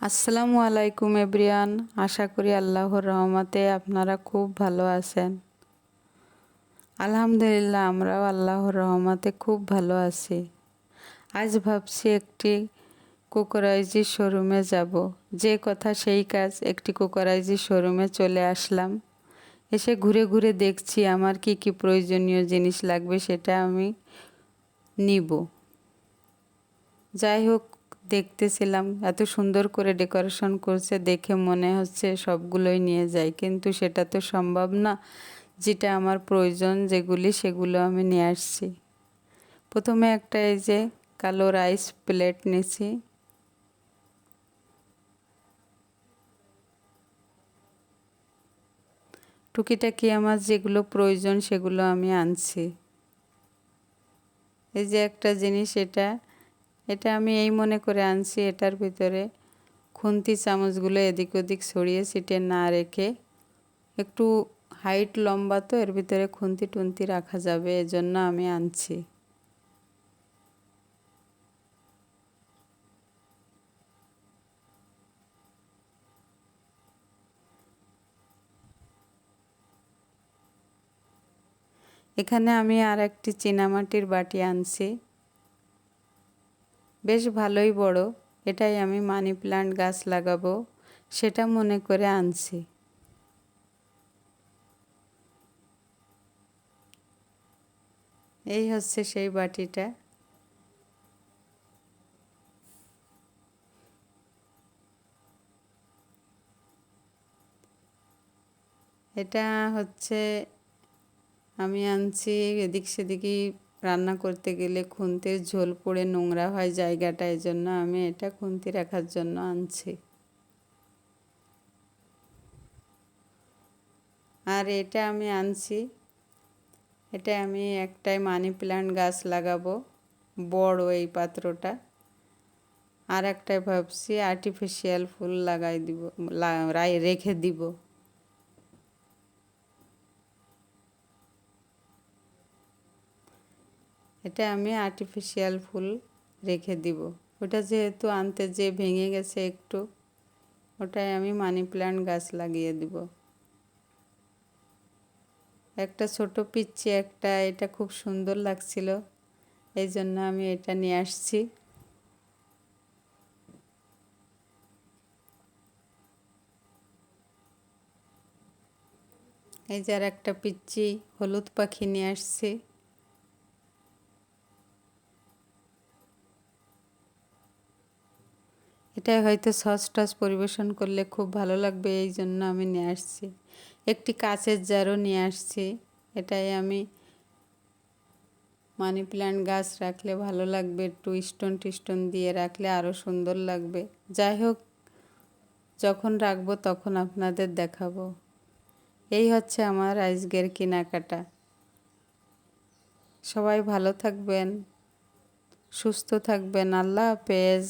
আসসালামু আলাইকুম এব্রিয়ান আশা করি আল্লাহর রহমতে আপনারা খুব ভালো আছেন। আলহামদুলিল্লাহ, আমরাও আল্লাহর রহমতে খুব ভালো আছি। আজ ভাবছি একটি কুকুরাইজি শোরুমে যাব। যে কথা সেই কাজ একটি কুকুরাইজি শোরুমে চলে আসলাম। এসে ঘুরে ঘুরে দেখছি আমার কি কি প্রয়োজনীয় জিনিস লাগবে সেটা আমি নিব। যাই হোক দেখতেছিলাম, এত সুন্দর করে ডেকোরেশন করছে, দেখে মনে হচ্ছে সবগুলোই নিয়ে যাই। কিন্তু সেটা তো সম্ভব না, যেটা আমার প্রয়োজন, যেগুলি সেগুলো আমি নিয়ে আসছি। প্রথমে একটা এই যে কালো রাইস প্লেট নিয়েছি টুকিটাকি আমার যেগুলো প্রয়োজন সেগুলো আমি আনছি। এই যে একটা জিনিস, এটা এটা আমি এই মনে করে আনছি, এটার ভিতরে খুন্তি চামচগুলো এদিক ওদিক ছড়িয়ে ছিটে না রেখে একটু হাইট লম্বা তো, এর ভিতরে খুন্তি টুন্তি রাখা যাবে, এজন্য আমি আনছি। এখানে আমি আর একটি চীনামাটির বাটি আনছি। বেশ ভালোই বড়, এটাই আমি মানি প্লান্ট গাছ লাগাবো, সেটা মনে করে আনছি। এই হচ্ছে সেই বাটিটা। এটা হচ্ছে আমি আনছি, এদিক সেদিকই রান্না করতে গেলে খুন্তির ঝোল পড়ে নোংরা হয় জায়গাটা এই জন্য আমি এটা খুন্তি রাখার জন্য আনছি। আর এটা আমি আনছি। এটা আমি একটাই মানি প্ল্যান্ট গাছ লাগাবো, বড় এই পাত্রটা। আর একটাই ভাবছি আর্টিফিশিয়াল ফুল লাগাই দিব রেখে দিব। এটা আমি আর্টিফিশিয়াল ফুল রেখে দিব। ওটা যেহেতু আনতে যে ভেঙে গেছে একটু, ওটাই আমি মানি প্ল্যান্ট গাছ লাগিয়ে দিব। একটা ছোট পিচ্ছি একটা, এটা খুব সুন্দর লাগছিল, এই জন্য আমি এটা নিয়ে আসছি। এই যার একটা পিচ্ছি হলুদ পাখি নিয়ে আসছি। এটাই হয়তো সস টস পরিবেশন করলে খুব ভালো লাগবে, এই জন্য আমি নিয়ে আসছি। একটি কাঁচের জারও নিয়ে আসছি, এটাই আমি মানি প্ল্যান্ট গাছ রাখলে ভালো লাগবে, একটু স্টোন টিস্টোন দিয়ে রাখলে আরও সুন্দর লাগবে। যাই হোক, যখন রাখব তখন আপনাদের দেখাবো। এই হচ্ছে আমার আজকের কেনাকাটা। সবাই ভালো থাকবেন, সুস্থ থাকবেন, আল্লাহ হাফেজ।